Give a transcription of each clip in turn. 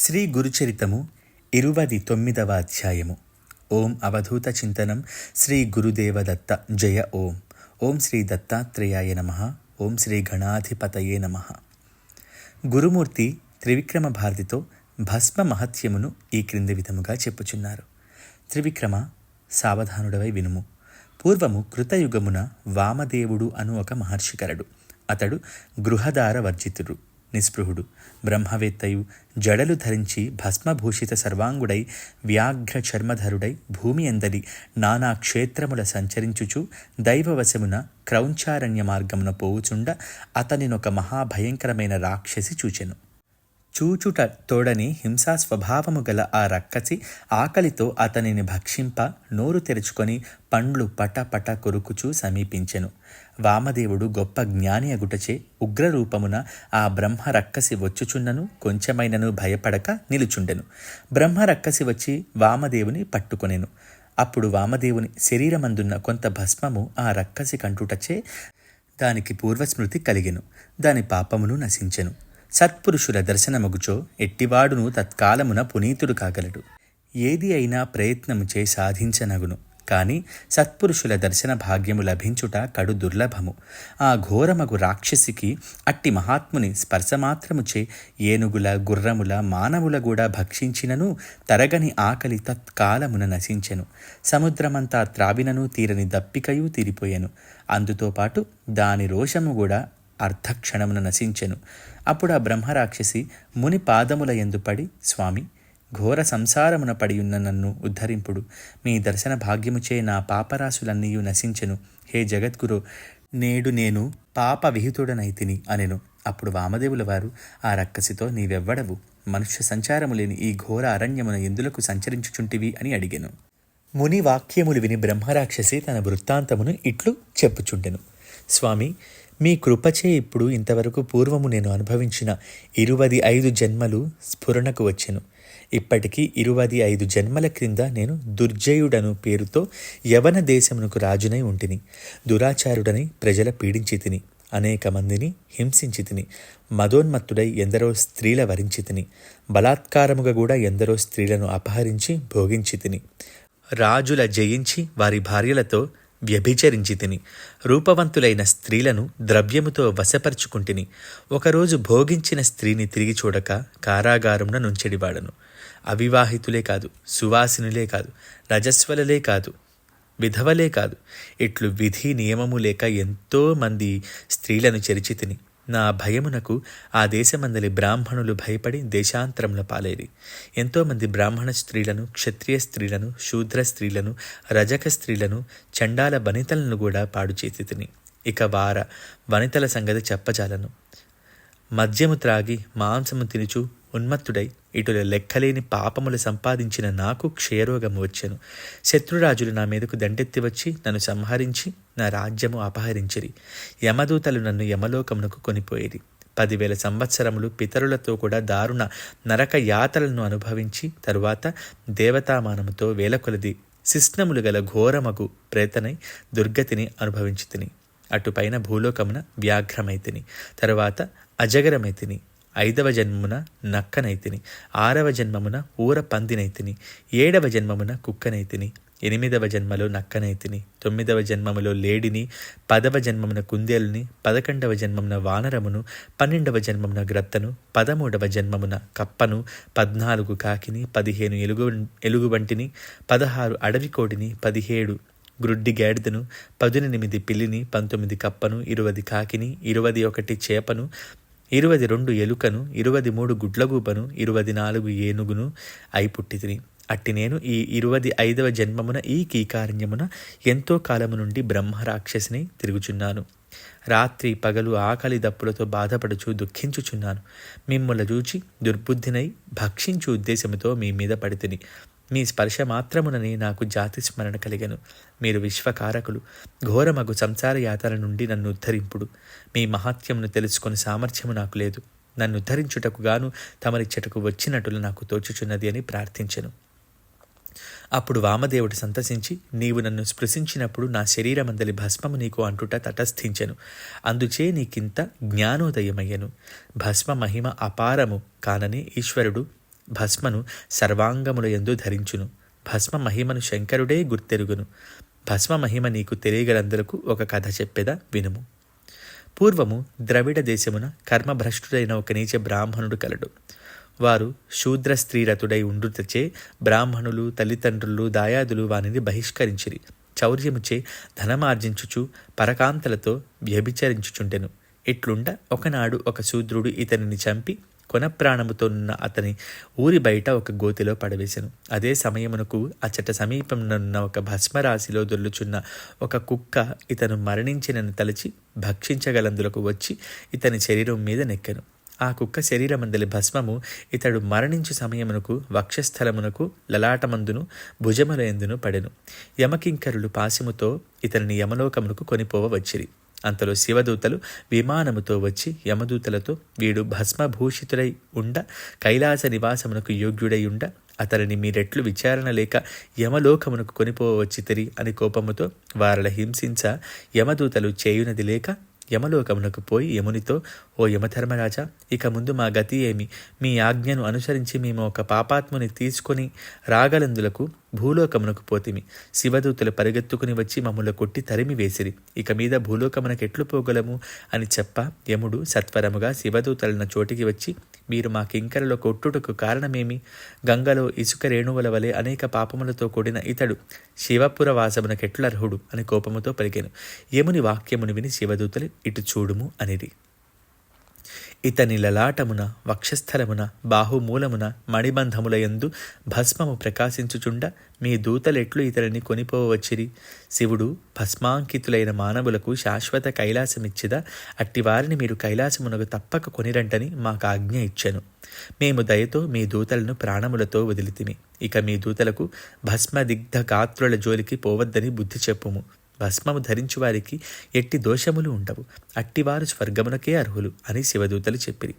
శ్రీ గురుచరితము ఇరువది తొమ్మిదవ అధ్యాయము. ఓం అవధూత చింతనం శ్రీ గురుదేవదత్త జయ ఓం. ఓం శ్రీ దత్తాత్రేయాయ నమ. ఓం శ్రీ గణాధిపతయే నమ. గురుమూర్తి త్రివిక్రమ భారతితో భస్మ మహత్యమును ఈ క్రింది విధముగా చెప్పుచున్నారు. త్రివిక్రమ సావధానుడవై వినుము. పూర్వము కృతయుగమున వామదేవుడు అను ఒక మహర్షికరుడు అతడు గృహదార వర్జితుడు. నిస్పృహుడు. బ్రహ్మవేత్తయు జడలు ధరించి భస్మభూషిత సర్వాంగుడై వ్యాఘ్ర చర్మధరుడై భూమి అందలి నానా క్షేత్రముల సంచరించుచు దైవవశమున క్రౌంచారణ్య మార్గమున పోవుచుండ అతనినొక మహాభయంకరమైన రాక్షసి చూచెను. చూచుట తోడని హింసా స్వభావము గల ఆ రక్కసి ఆకలితో అతనిని భక్షింప నోరు తెరుచుకొని పండ్లు పట పట కొరుకుచూ సమీపించెను. వామదేవుడు గొప్ప జ్ఞాని అగుటచే ఉగ్రరూపమున ఆ బ్రహ్మ రక్కసి వచ్చుచున్నను కొంచెమైనను భయపడక నిలుచుండెను. బ్రహ్మ రక్కసి వచ్చి వామదేవుని పట్టుకొనెను. అప్పుడు వామదేవుని శరీరమందున్న కొంత భస్మము ఆ రక్కసి కంటుటచే దానికి పూర్వస్మృతి కలిగెను. దాని పాపమును నశించెను. సత్పురుషుల దర్శనమగుచో ఎట్టివాడును తత్కాలమున పునీతుడు కాగలడు. ఏది అయినా ప్రయత్నముచే సాధించనగును. కాని సత్పురుషుల దర్శన భాగ్యము లభించుట కడు దుర్లభము. ఆ ఘోరమగు రాక్షసికి అట్టి మహాత్ముని స్పర్శమాత్రముచే ఏనుగుల గుర్రముల మానవుల కూడా భక్షించినను తరగని ఆకలి తత్కాలమున నశించెను. సముద్రమంతా త్రావినను తీరని దప్పికయు తీరిపోయెను. అందుతో పాటు దాని రోషము కూడా అర్ధక్షణమున నశించెను. అప్పుడు ఆ బ్రహ్మరాక్షసి ముని పాదముల ఎందు పడి స్వామి ఘోర సంసారమున పడియున్న నన్ను ఉద్ధరింపుడు. మీ దర్శన భాగ్యముచే నా పాపరాశులన్నీయు నశించెను. హే జగద్గురు నేడు నేను పాప విహితుడనైతిని అనెను. అప్పుడు వామదేవుల వారు ఆ రక్కసితో నీవెవ్వడవు. మనుష్య సంచారము లేని ఈ ఘోర అరణ్యమున ఎందులకు సంచరించుచుంటివి అని అడిగెను. ముని వాక్యములు విని బ్రహ్మరాక్షసి తన వృత్తాంతమును ఇట్లు చెప్పుచుండెను. స్వామి మీ కృపచే ఇప్పుడు ఇంతవరకు పూర్వము నేను అనుభవించిన ఇరువది ఐదు జన్మలు స్ఫురణకు వచ్చెను. ఇప్పటికీ ఇరువది ఐదు జన్మల క్రింద నేను దుర్జయుడను పేరుతో యవన దేశమునకు రాజునై ఉంటిని దురాచారుడని ప్రజల పీడించి తిని అనేక మందిని హింసించి తిని మదోన్మత్తుడై ఎందరో స్త్రీల వరించి తిని బలాత్కారముగా కూడా ఎందరో స్త్రీలను అపహరించి భోగించి తిని రాజుల జయించి వారి భార్యలతో వ్యభిచరించి తిని. రూపవంతులైన స్త్రీలను ద్రవ్యముతో వశపరుచుకుంటుని. ఒకరోజు భోగించిన స్త్రీని తిరిగి చూడక కారాగారమున నుంచెడివాడను. అవివాహితులే కాదు సువాసినులే కాదు రజస్వలలే కాదు విధవలే కాదు. ఇట్లు విధి నియమము లేక ఎంతోమంది స్త్రీలను చెరిచి తిని. నా భయమునకు ఆ దేశమందలి బ్రాహ్మణులు భయపడి దేశాంతరముల పాలేరి. ఎంతోమంది బ్రాహ్మణ స్త్రీలను క్షత్రియ స్త్రీలను శూద్ర స్త్రీలను రజక స్త్రీలను చండాల వనితలను కూడా పాడు చేసి తిని. ఇక వార వనితల సంగతి చెప్పజాలను. మద్యము త్రాగి మాంసము తినుచు ఉన్మత్తుడై ఇటుల లెక్కలేని పాపములు సంపాదించిన నాకు క్షయరోగము వచ్చెను. శత్రురాజులు నా మీదకు దండెత్తి వచ్చి నన్ను సంహరించి నా రాజ్యము అపహరించిరి. యమదూతలు నన్ను యమలోకమునకు కొనిపోయేది. పదివేల సంవత్సరములు పితరులతో కూడా దారుణ నరక యాతలను అనుభవించి తరువాత దేవతామానముతో వేలకొలది శిష్ణములు గల ఘోరమగు ప్రేతనై దుర్గతిని అనుభవించి తిని. అటుపైన భూలోకమున వ్యాఘ్రమైతిని. తరువాత అజగరమైతిని. ఐదవ జన్మమున నక్కనైతిని ఆరవ జన్మమున ఊర పందినైతిని ఏడవ జన్మమున కుక్కనైతిని ఎనిమిదవ జన్మలో నక్కనైతిని తొమ్మిదవ జన్మములో లేడిని పదవ జన్మమున కుందేలుని పదకొండవ జన్మమున వానరమును పన్నెండవ జన్మమున గ్రత్తను పదమూడవ జన్మమున కప్పను పద్నాలుగు కాకిని పదిహేను ఎలుగు ఎలుగుబంటిని పదహారు అడవి కోడిని పదిహేడు గ్రుడ్డి గాడిదను పదునెనిమిది పిల్లిని పంతొమ్మిది కప్పను ఇరవది కాకిని ఇరవది ఒకటి చేపను ఇరువది రెండు ఎలుకను ఇరువది మూడు గుడ్లగూపను ఇరువది నాలుగు ఏనుగును అయి పుట్టితిని. అట్టి నేను ఈ ఇరువది ఐదవ జన్మమున ఈ కీకారణ్యమున ఎంతో కాలము నుండి బ్రహ్మరాక్షసిని తిరుగుచున్నాను. రాత్రి పగలు ఆకలి దప్పులతో బాధపడుచు దుఃఖించుచున్నాను. మిమ్మల్ని చూచి దుర్బుద్ధినై భక్షించు ఉద్దేశముతో మీ మీద పడితిని. మీ స్పర్శ మాత్రమునని నాకు జాతి స్మరణ కలిగను. మీరు విశ్వకారకులు. ఘోరమగు సంసార యాతల నుండి నన్ను ఉద్ధరింపుడు. మీ మహాత్యమును తెలుసుకుని సామర్థ్యము నాకు లేదు. నన్ను ఉద్ధరించుటకు గాను తమరిచ్చటకు వచ్చినట్లు నాకు తోచుచున్నది అని ప్రార్థించెను. అప్పుడు వామదేవుడు సంతసించి నీవు నన్ను స్పృశించినప్పుడు నా శరీరమందలి భస్మము నీకు అంటుట తటస్థించెను. అందుచే నీకింత జ్ఞానోదయమయ్యను. భస్మ మహిమ అపారము కానని ఈశ్వరుడు భస్మను సర్వాంగముల ఎందు ధరించును. భస్మ మహిమను శంకరుడే గుర్తెరుగును. భస్మ మహిమ నీకు తెలియగలందరకు ఒక కథ చెప్పేదా వినుము. పూర్వము ద్రవిడ దేశమున కర్మభ్రష్టుడైన ఒక నీచ బ్రాహ్మణుడు కలడు. వారు శూద్ర స్త్రీరతుడై ఉండుటచే బ్రాహ్మణులు తల్లిదండ్రులు దాయాదులు వానిని బహిష్కరించిరి. చౌర్యముచే ధనమార్జించుచు పరకాంతలతో వ్యభిచరించుచుండెను. ఇట్లుండ ఒకనాడు ఒక శూద్రుడు ఇతనిని చంపి కొన ప్రాణముతో ఉన్న అతని ఊరి బయట ఒక గోతిలో పడవేశాను. అదే సమయమునకు అచ్చట సమీపంలో ఒక భస్మరాశిలో దొల్లుచున్న ఒక కుక్క ఇతను మరణించినని తలచి భక్షించగలందులకు వచ్చి ఇతని శరీరం మీద నెక్కెను. ఆ కుక్క శరీరమందలి భస్మము ఇతడు మరణించు సమయమునకు వక్షస్థలమునకు లలాటమందును భుజముల ఎందును పడెను. యమకింకరులు పాశముతో ఇతనిని యమలోకమునకు కొనిపోవ వచ్చిరి అంతలో శివదూతలు విమానముతో వచ్చి యమదూతలతో వీడు భస్మభూషితుడై ఉండ కైలాస నివాసమునకు యోగ్యుడై ఉండ అతనిని మీరెట్లు విచారణ లేక యమలోకమునకు కొనిపోవచ్చితిరి అని కోపముతో వారల హింసించ యమదూతలు చేయునది లేక యమలోకమునకు పోయి యమునితో ఓ యమధర్మరాజా ఇక ముందు మా గతి ఏమి? మీ ఆజ్ఞను అనుసరించి మేము ఒక పాపాత్ముని తీసుకొని రాగలందులకు భూలోకమునకు పోతిమి. శివదూతలు పరిగెత్తుకుని వచ్చి మమ్మల్ని కొట్టి తరిమి వేసిరి. ఇక మీద భూలోకమునకు ఎట్లు పోగలము? అని చెప్ప యముడు సత్వరముగా శివదూతలను చోటికి వచ్చి మీరు మా కింకరలో కొట్టుటకు కారణమేమి? గంగలో ఇసుక రేణువుల వలె అనేక పాపములతో కూడిన ఇతడు శివపుర వాసమునకెట్లర్హుడు అని కోపముతో పలికెను. యముని వాక్యమును విని శివదూతలు ఇటు చూడుము అనిది ఇతని లలాటమున వక్షస్థలమున బాహుమూలమున మణిబంధముల యందు భస్మము ప్రకాశించుచుండ మీ దూతలెట్లు ఇతనిని కొనిపోవచ్చిరి. శివుడు భస్మాంకితులైన మానవులకు శాశ్వత కైలాసమిచ్చిదా అట్టివారిని మీరు కైలాసమునకు తప్పక కొనిరంటని మాకు ఆజ్ఞ ఇచ్చెను. మేము దయతో మీ దూతలను ప్రాణములతో వదిలితిమి. ఇక మీ దూతలకు భస్మదిగ్ధ గాత్రుల జోలికి పోవద్దని బుద్ధి చెప్పుము. భస్మము ధరించు వారికి ఎట్టి దోషములు ఉండవు. అట్టివారు స్వర్గమునకే అర్హులు అని శివదూతలు చెప్పిరి.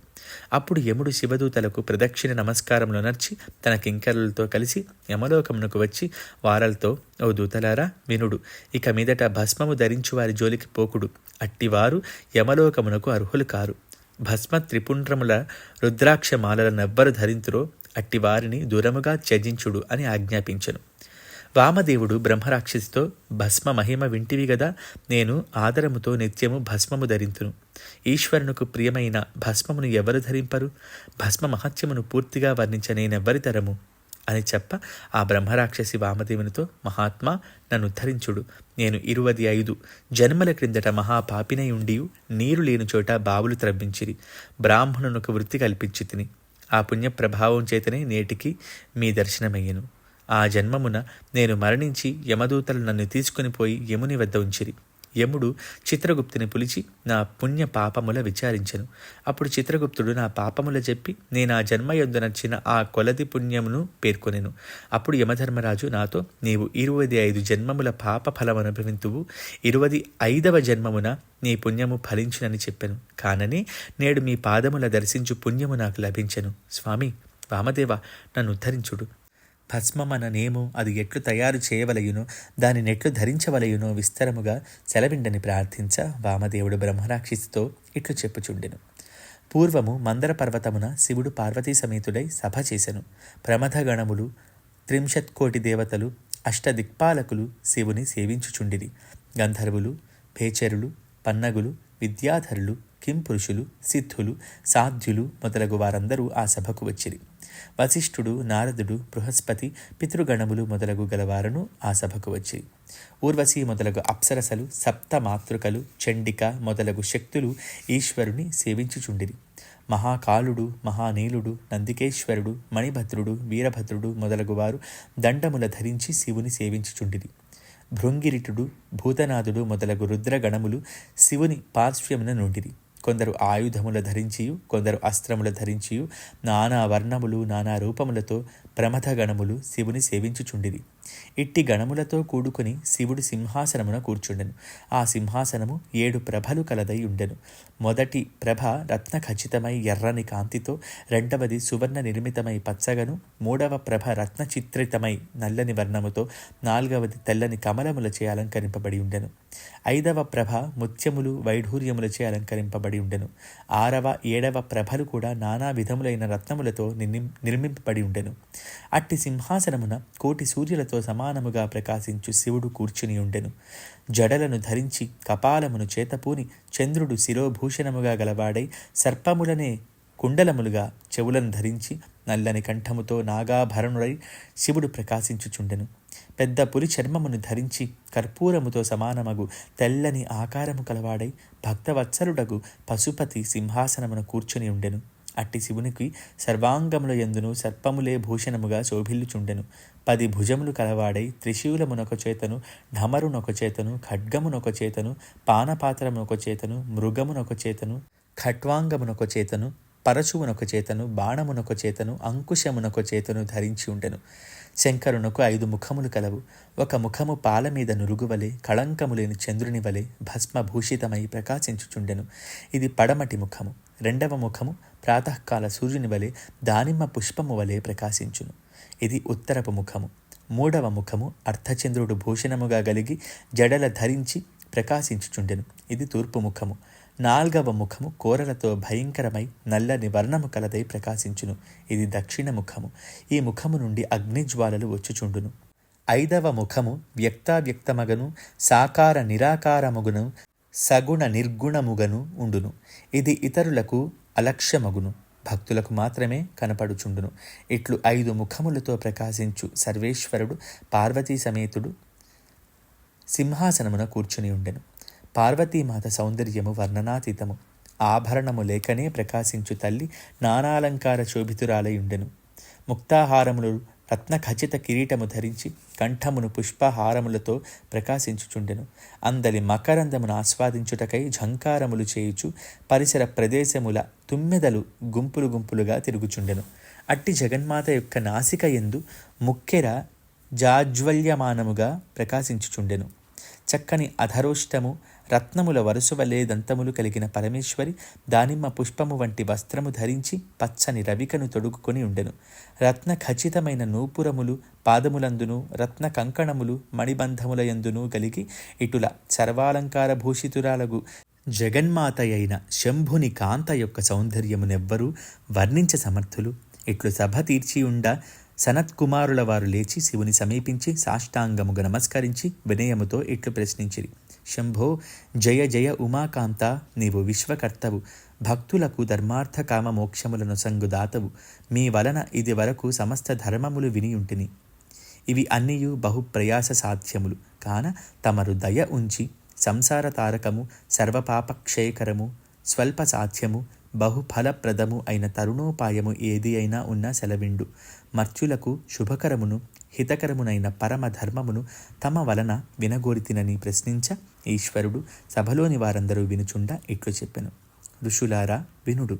అప్పుడు యముడు శివదూతలకు ప్రదక్షిణ నమస్కారములు నర్చి తన కింకరులతో కలిసి యమలోకమునకు వచ్చి వారలతో ఓ దూతలారా వినుడు. ఇక మీదట భస్మము ధరించు వారి జోలికి పోకుడు. అట్టివారు యమలోకమునకు అర్హులు కారు. భస్మ త్రిపుండ్రముల రుద్రాక్ష మాలలనెవ్వరు ధరింతురో అట్టివారిని దూరముగా త్యజించుడు అని ఆజ్ఞాపించను. వామదేవుడు బ్రహ్మరాక్షసితో భస్మ మహిమ వింటివి గదా నేను ఆదరముతో నిత్యము భస్మము ధరింతును. ఈశ్వరునకు ప్రియమైన భస్మమును ఎవరు ధరింపరు? భస్మ మహత్యమును పూర్తిగా వర్ణించ నేనెవ్వరి తరము? అని చెప్ప ఆ బ్రహ్మరాక్షసి వామదేవునితో మహాత్మా నన్ను ఉద్ధరించుడు నేను ఇరువది ఐదు జన్మల క్రిందట మహాపాపినై ఉండి నీరు లేని చోట బావులు త్రవ్వించిరి. బ్రాహ్మణునకు వృత్తి కల్పించి తిని. ఆ పుణ్య ప్రభావం చేతనే నేటికి మీ దర్శనమయ్యను. ఆ జన్మమున నేను మరణించి యమదూతలు నన్ను తీసుకుని పోయి యముని వద్ద ఉంచిరి. యముడు చిత్రగుప్తుని పిలిచి నా పుణ్య పాపముల విచారించెను. అప్పుడు చిత్రగుప్తుడు నా పాపముల చెప్పి నేను ఆ జన్మ నచ్చిన ఆ కొలది పుణ్యమును పేర్కొనెను. అప్పుడు యమధర్మరాజు నాతో నీవు ఇరవై ఐదు జన్మముల పాప ఫలం అనుభవింతువు. ఇరువది ఐదవ జన్మమున నీ పుణ్యము ఫలించునని చెప్పాను. కానని నేడు మీ పాదముల దర్శించు పుణ్యము నాకు లభించెను. స్వామి వామదేవ నన్ను ఉద్ధరించుడు. భస్మమననేమో అది ఎట్లు తయారు చేయవలయునో దాని నెట్లు ధరించవలయునో విస్తరముగా సెలవిండని ప్రార్థించ వామదేవుడు బ్రహ్మరాక్షితో ఇట్లు చెప్పుచుండెను. పూర్వము మందర పర్వతమున శివుడు పార్వతీ సమేతుడై సభ చేసెను. ప్రమథగణములు త్రింశత్కోటి దేవతలు అష్టదిక్పాలకులు శివుని సేవించుచుండిరి. గంధర్వులు భేచరులు పన్నగులు విద్యాధరులు కింపురుషులు సిద్ధులు సాధ్యులు మొదలగు వారందరూ ఆ సభకు వచ్చిరి. వశిష్ఠుడు నారదుడు బృహస్పతి పితృగణములు మొదలగు గలవారును ఆ సభకు వచ్చి ఊర్వశి మొదలగు అప్సరసలు సప్త మాతృకలు చండిక మొదలగు శక్తులు ఈశ్వరుని సేవించుచుండిరి. మహాకాలుడు మహానీలుడు నందికేశ్వరుడు మణిభద్రుడు వీరభద్రుడు మొదలగు వారు దండముల ధరించి శివుని సేవించుచుండిరి. భృంగిరిటుడు భూతనాథుడు మొదలగు రుద్రగణములు శివుని పార్శ్వమున నుండిరి. కొందరు ఆయుధముల ధరించియు కొందరు అస్త్రముల ధరించియు నానా వర్ణములు నానా రూపములతో ప్రమథ గణములు శివుని సేవించుచుండివి ఇట్టి గణములతో కూడుకుని శివుడు సింహాసనమున కూర్చుండెను. ఆ సింహాసనము ఏడు ప్రభలు కలదై ఉండెను. మొదటి ప్రభ రత్న ఖచ్చితమై ఎర్రని కాంతితో రెండవది సువర్ణ నిర్మితమై పచ్చగను మూడవ ప్రభ రత్న చిత్రితమై నల్లని వర్ణముతో నాలుగవది తెల్లని కమలములచే అలంకరింపబడి ఉండెను. ఐదవ ప్రభ ముత్యములు వైఢూర్యములచే అలంకరింపబడి ఉండెను. ఆరవ ఏడవ ప్రభలు కూడా నానా విధములైన రత్నములతో నిర్మింపబడి ఉండెను. అట్టి సింహాసనమున కోటి సూర్యులతో సమానముగా ప్రకాశించు శివుడు కూర్చుని ఉండెను. జడలను ధరించి కపాలమును చేతపూని చంద్రుడు శిరోభూషణముగా గలవాడై సర్పములనే కుండలములుగా చెవులను ధరించి నల్లని కంఠముతో నాగాభరణుడై శివుడు ప్రకాశించుచుండెను. పెద్ద పులి చర్మమును ధరించి కర్పూరముతో సమానమగు తెల్లని ఆకారము కలవాడై భక్తవత్సలుడగు పశుపతి సింహాసనమున కూర్చుని ఉండెను. అట్టి శివునికి సర్వాంగముల ఎందును సర్పములే భూషణముగా శోభిల్లుచుండెను. పది భుజములు కలవాడై త్రిశూలమునొక చేతను ఢమరునొక చేతను ఖడ్గమునొక చేతను పానపాత్రమునొక చేతను మృగమునొక చేతను ఖట్వాంగమునొక చేతను పరశువునొక చేతను బాణమునొక చేతను అంకుశమునొక చేతను ధరించి ఉండెను శంకరునకు ఐదు ముఖములు కలవు. ఒక ముఖము పాల మీద నురుగువలే కళంకము లేని చంద్రుని వలె భస్మభూషితమై ప్రకాశించుచుండెను. ఇది పడమటి ముఖము. రెండవ ముఖము ప్రాతకాల సూర్యుని వలె దానిమ్మ పుష్పము వలె ప్రకాశించును. ఇది ఉత్తరపు ముఖము. మూడవ ముఖము అర్ధచంద్రుడు భూషణముగా గలిగి జడల ధరించి ప్రకాశించుచుండెను. ఇది తూర్పు ముఖము. నాల్గవ ముఖము కోరలతో భయంకరమై నల్లని వర్ణము కలదై ప్రకాశించును. ఇది దక్షిణ ముఖము. ఈ ముఖము నుండి అగ్నిజ్వాలలు వచ్చుచుండును. ఐదవ ముఖము వ్యక్తావ్యక్తమగను సాకార నిరాకారముగును. సగుణ నిర్గుణముగను ఉండును. ఇది ఇతరులకు అలక్ష్యమగును. భక్తులకు మాత్రమే కనపడుచుండును. ఇట్లు ఐదు ముఖములతో ప్రకాశించు సర్వేశ్వరుడు పార్వతీ సమేతుడు సింహాసనమున కూర్చుని ఉండెను. పార్వతీమాత సౌందర్యము వర్ణనాతీతము. ఆభరణము లేకనే ప్రకాశించు తల్లి నానాలంకార శోభితురాలై ఉండెను. ముక్తాహారములు రత్నఖచిత కిరీటము ధరించి కంఠమును పుష్పహారములతో ప్రకాశించుచుండెను. అందలి మకరందమును ఆస్వాదించుటకై ఝంకారములు చేయుచు పరిసర ప్రదేశముల తుమ్మెదలు గుంపులు గుంపులుగా తిరుగుచుండెను. అట్టి జగన్మాత యొక్క నాసిక ఎందు ముక్కెర జాజ్వల్యమానముగా ప్రకాశించుచుండెను. చక్కని అధరోష్టము రత్నముల వరుసవలే దంతములు కలిగిన పరమేశ్వరి దానిమ్మ పుష్పము వంటి వస్త్రము ధరించి పచ్చని రవికను తొడుగుకొని ఉండెను. రత్న ఖచ్చితమైన నూపురములు పాదములందును రత్న కంకణములు మణిబంధములయందును కలిగి ఇటుల సర్వాలంకార భూషితురాలగు జగన్మాత అయిన శంభుని కాంత యొక్క సౌందర్యమునెవ్వరూ వర్ణించ సమర్థులు. ఇట్లు సభ తీర్చి ఉండ సనత్కుమారుల వారు లేచి శివుని సమీపించి సాష్టాంగముగా నమస్కరించి వినయముతో ఇట్లు ప్రశ్నించిరి. శంభో జయ జయ ఉమాకాంత నీవు విశ్వకర్తవు. భక్తులకు ధర్మార్థ కామ మోక్షములను సంగుదాతవు మీ వలన ఇది వరకు సమస్త ధర్మములు వినియుంటిని. ఇవి అన్నియు బహుప్రయాస సాధ్యములు. కాన తమరు దయ ఉంచి సంసార తారకము సర్వపాపక్షయకరము స్వల్ప సాధ్యము బహుఫలప్రదము అయిన తరుణోపాయము ఏది అయినా ఉన్న సెలవిండు. మర్చులకు శుభకరమును హితకరమునైన పరమ ధర్మమును తమ వలన వినగోరితినని ప్రశ్నించ ఈశ్వరుడు సభలోని వారందరూ వినుచుండ ఇట్లు చెప్పెను. ఋషులారా వినుడు.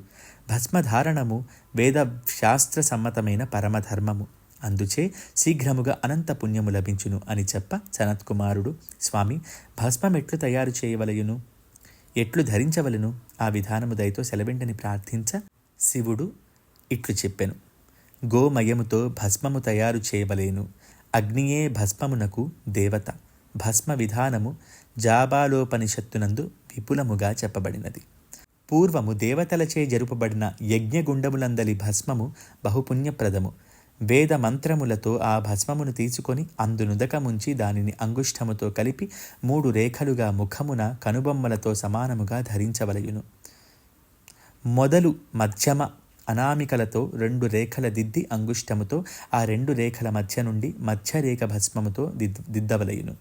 భస్మధారణము వేద శాస్త్ర సమ్మతమైన పరమధర్మము. అందుచే శీఘ్రముగా అనంత పుణ్యము లభించును అని చెప్ప సనత్కుమారుడు. స్వామి భస్మం ఎట్లు తయారు చేయవలయును? ఎట్లు ధరించవలను? ఆ విధానము దయతో సెలవిండని ప్రార్థించ శివుడు ఇట్లు చెప్పెను. గోమయముతో భస్మము తయారు చేయవలేను. అగ్నియే భస్మమునకు దేవత. భస్మ విధానము జాబాలోపనిషత్తునందు విపులముగా చెప్పబడినది. పూర్వము దేవతలచే జరుపబడిన యజ్ఞగుండములందలి భస్మము బహుపుణ్యప్రదము. వేద మంత్రములతో ఆ భస్మమును తీసుకొని అందునుదకముంచి దానిని అంగుష్టముతో కలిపి మూడు రేఖలుగా ముఖమున కనుబొమ్మలతో సమానముగా ధరించవలయును. మొదలు మధ్యమ అనామికలతో రెండు రేఖల దిద్ది అంగుష్టముతో ఆ రెండు రేఖల మధ్య నుండి మధ్య రేఖ భస్మముతో దిద్ దిద్దవలయును.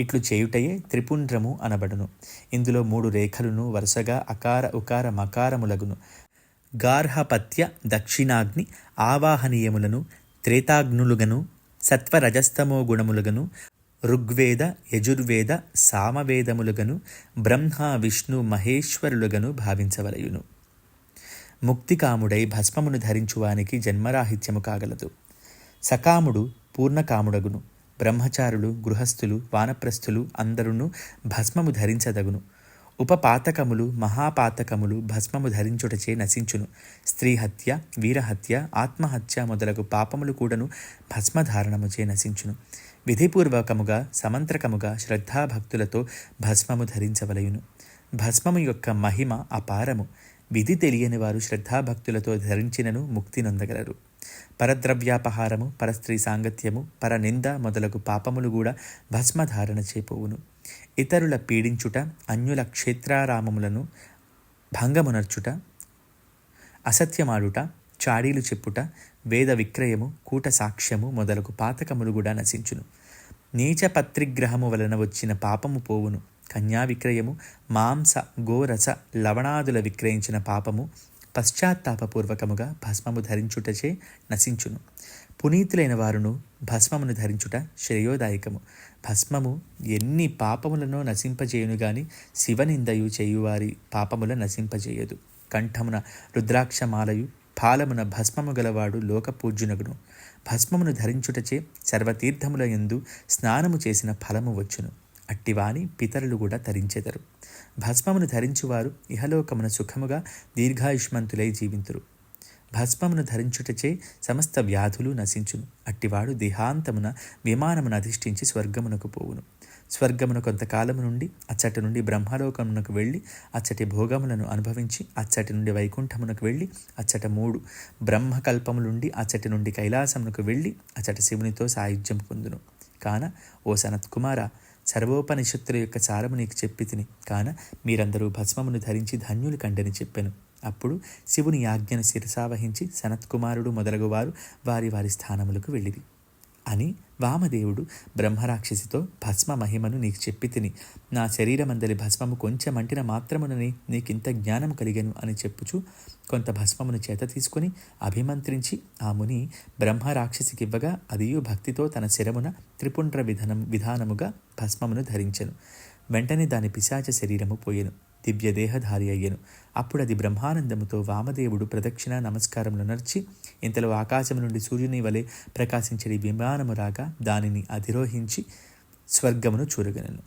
ఇట్లు చేయుటయే త్రిపుండ్రము అనబడును. ఇందులో మూడు రేఖలను వరుసగా అకార ఉకార మకారములగును. గార్హపత్య దక్షిణాగ్ని ఆవాహనీయములను త్రేతాగ్నులుగను సత్వరజస్తమో గుణములుగను ఋగ్వేద యజుర్వేద సామవేదములుగను బ్రహ్మ విష్ణు మహేశ్వరులుగను భావించవలయును. ముక్తికాముడై భస్మమును ధరించువానికి జన్మరాహిత్యము కాగలదు. సకాముడు పూర్ణకాముడగును. బ్రహ్మచారులు గృహస్థులు వానప్రస్థులు అందరును భస్మము ధరించదగును. ఉపపాతకములు మహాపాతకములు భస్మము ధరించుటచే నశించును. స్త్రీ హత్య వీరహత్య ఆత్మహత్య మొదలగు పాపములు కూడాను భస్మధారణముచే నశించును. విధిపూర్వకముగా సమంత్రకముగా శ్రద్ధాభక్తులతో భస్మము ధరించవలయును. భస్మము యొక్క మహిమ అపారము. విధి తెలియని వారు శ్రద్ధాభక్తులతో ధరించినను ముక్తి నొందగలరు. పరద్రవ్యాపహారము పరస్త్రీ సాంగత్యము పరనింద మొదలగు పాపములు కూడా భస్మధారణ చేపోవును. ఇతరుల పీడించుట అన్యుల క్షేత్రారామములను భంగమునర్చుట అసత్యమాడుట చాడీలు చెప్పుట వేద విక్రయము కూట సాక్ష్యము మొదలగు పాతకములు కూడా నశించును. నీచ పత్రిగ్రహము వలన వచ్చిన పాపము పోవును. కన్యా విక్రయము మాంస గోరస లవణాదుల విక్రయించిన పాపము పశ్చాత్తాపపూర్వకముగా భస్మము ధరించుటచే నశించును. పునీతులైన వారును భస్మమును ధరించుట శ్రేయోదాయకము. భస్మము ఎన్ని పాపములను నశింపజేయును గాని శివనిందయు చేయువారి పాపముల నశింపజేయదు. కంఠమున రుద్రాక్షమాలయు పాలమున భస్మము గలవాడు లోకపూజ్యునగును. భస్మమును ధరించుటచే సర్వతీర్థముల ఎందు స్నానము చేసిన ఫలము వచ్చును. అట్టివాని పితరులు కూడా తరించెదరు. భస్మమును ధరించువారు ఇహలోకమున సుఖముగా దీర్ఘాయుష్మంతులై జీవింతురు. భస్మమును ధరించుటచే సమస్త వ్యాధులు నశించును. అట్టివాడు దేహాంతమున విమానమును అధిష్ఠించి స్వర్గమునకు పోవును. స్వర్గమున కొంతకాలము నుండి అచ్చటి నుండి బ్రహ్మలోకమునకు వెళ్ళి అచ్చటి భోగములను అనుభవించి అచ్చటి నుండి వైకుంఠమునకు వెళ్ళి అచ్చట మూడు బ్రహ్మకల్పములుండి అచ్చటి నుండి కైలాసమునకు వెళ్ళి అచ్చటి శివునితో సాయుధ్యం పొందును. కాన ఓ సనత్ కుమార సర్వోపనిషత్తుల యొక్క సారము నీకు చెప్పి తిని. కాన మీరందరూ భస్మమును ధరించి ధన్యులు కండని చెప్పాను. అప్పుడు శివుని ఆజ్ఞను శిరసావహించి సనత్కుమారుడు మొదలగువారు వారి వారి స్థానములకు వెళ్ళిరి. అని వామదేవుడు బ్రహ్మరాక్షసితో భస్మ మహిమను నీకు చెప్పి తిని నా శరీరమందలి భస్మము కొంచెం అంటిన మాత్రమునని నీకింత జ్ఞానము కలిగను అని చెప్పుచు కొంత భస్మమును చేత తీసుకుని అభిమంత్రించి ఆ ముని బ్రహ్మరాక్షసికివ్వగా అదియు భక్తితో తన శిరమున త్రిపుండ్ర విధానం విధానముగా భస్మమును ధరించెను. వెంటనే దాని పిశాచ శరీరము పోయెను. దివ్యదేహధారి అయ్యెను. అప్పుడు అది బ్రహ్మానందముతో వామదేవుడు ప్రదక్షిణ నమస్కారములు నడిచి ఇంతలో ఆకాశం నుండి సూర్యుని వలె ప్రకాశించడి విమానము రాగా దానిని అధిరోహించి స్వర్గమును చూరగలను.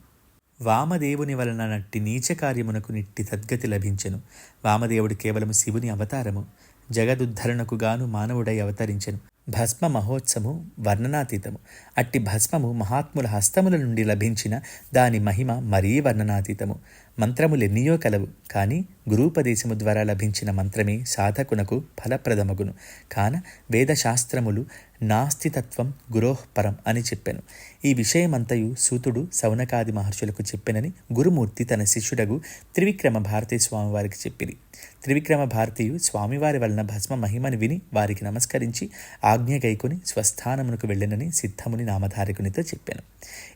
వామదేవుని వలన నట్టి నీచ కార్యమునకు నిట్టి సద్గతి లభించెను. వామదేవుడు కేవలం శివుని అవతారము జగదుద్ధరణకు గాను మానవుడై అవతరించెను. భస్మ మహోత్సవము వర్ణనాతీతము. అట్టి భస్మము మహాత్ముల హస్తముల నుండి లభించిన దాని మహిమ మరీ వర్ణనాతీతము. మంత్రములెన్నయో కలవు కానీ గురూపదేశము ద్వారా లభించిన మంత్రమే సాధకునకు ఫలప్రదమగును. కాన వేదశాస్త్రములు నాస్తితత్వం గురోహపరం అని చెప్పాను. ఈ విషయమంతయు సూతుడు సౌనకాది మహర్షులకు చెప్పినని గురుమూర్తి తన శిష్యుడగు త్రివిక్రమ భారతీ స్వామివారికి చెప్పింది త్రివిక్రమ భారతీయు స్వామివారి వలన భస్మ మహిమని విని వారికి నమస్కరించి ఆజ్ఞ గైకొని స్వస్థానమునకు వెళ్ళినని సిద్ధముని నామధారకునితో చెప్పాను.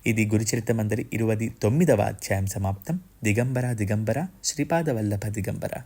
ఇది గురుచరితమందరి ఇరువది తొమ్మిదవ అధ్యాయం సమాప్తం. దిగంబర దిగంబర శ్రీపాదవల్లభ దిగంబర.